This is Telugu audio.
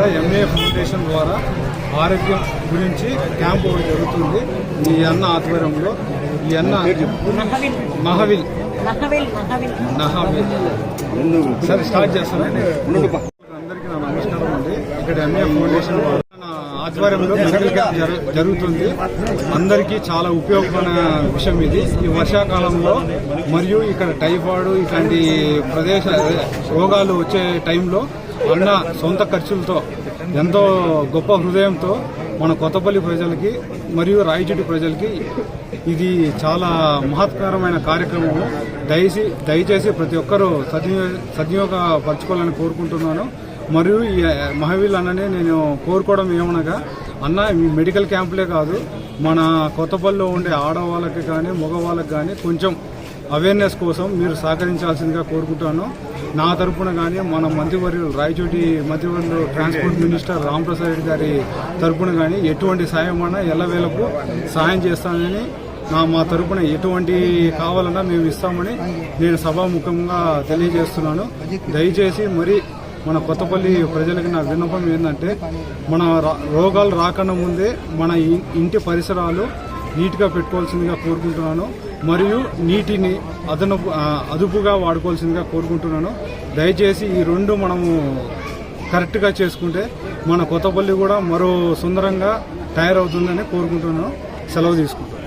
ఇక్కడ ఎంఏ ఫౌండేషన్ ద్వారా ఆరోగ్యం గురించి క్యాంప్ ఒకటి జరుగుతుంది. ఈ అన్న ఆధ్వర్యంలో. ఈ అన్న మహవిల్. నహవిల్ సరే స్టార్ట్ చేస్తానండి అందరికీ నా నమస్కారం అండి. ఇక్కడ ఎంఏ ఫౌండేషన్ ఆధ్వర్యంలో మెడికల్ క్యాంప్ జరు- జరుగుతుంది. అందరికీ చాలా ఉపయోగమైన విషయం ఇది. ఈ వర్షాకాలంలో మరియు ఇక్కడ టైఫాయిడ్ ఇట్లాంటి ప్రదేశ రోగాలు వచ్చే టైంలో అన్న సొంత ఖర్చులతో ఎంతో గొప్ప హృదయంతో మన కొత్తపల్లి ప్రజలకి మరియు రాయచూటి ప్రజలకి ఇది చాలా మహత్కరమైన కార్యక్రమము. దయచే దయచేసి ప్రతి ఒక్కరూ సద్వినియోగ సద్వినియోగపరచుకోవాలని కోరుకుంటున్నాను. మరియు ఈ మహవీల్ అన్ననే నేను కోరుకోవడం ఏమనగా అన్న ఈ మెడికల్ క్యాంపులే కాదు మన కొత్తపల్లిలో ఉండే ఆడవాళ్ళకి కానీ మగవాళ్ళకి కానీ కొంచెం అవేర్నెస్ కోసం మీరు సహకరించాల్సిందిగా కోరుకుంటాను నా తరపున కానీ మన మంత్రివర్యులు రాయచోటి మంత్రివర్యులు ట్రాన్స్పోర్ట్ మినిస్టర్ రామప్రసాద్ రెడ్డి గారి తరపున కానీ ఎటువంటి సాయం అన్నా ఎల్లవేళకు సాయం చేస్తానని నా మా తరపున ఎటువంటి కావాలన్నా మేము ఇస్తామని నేను సభాముఖంగా తెలియజేస్తున్నాను. దయచేసి మరి మన కొత్తపల్లి ప్రజలకి నా విన్నపం ఏంటంటే మన రోగాలు రాకుండా ముందే మన ఇ- ఇంటి పరిసరాలు నీట్గా పెట్టుకోవాల్సిందిగా కోరుకుంటున్నాను. మరియు నీటిని అదనపు అదుపుగా వాడుకోవాల్సిందిగా కోరుకుంటున్నాను. దయచేసి ఈ రెండు మనము కరెక్ట్గా చేసుకుంటే మన కొత్తపల్లి కూడా మరో సుందరంగా తయారవుతుందని కోరుకుంటున్నాను. సెలవు తీసుకుంటాను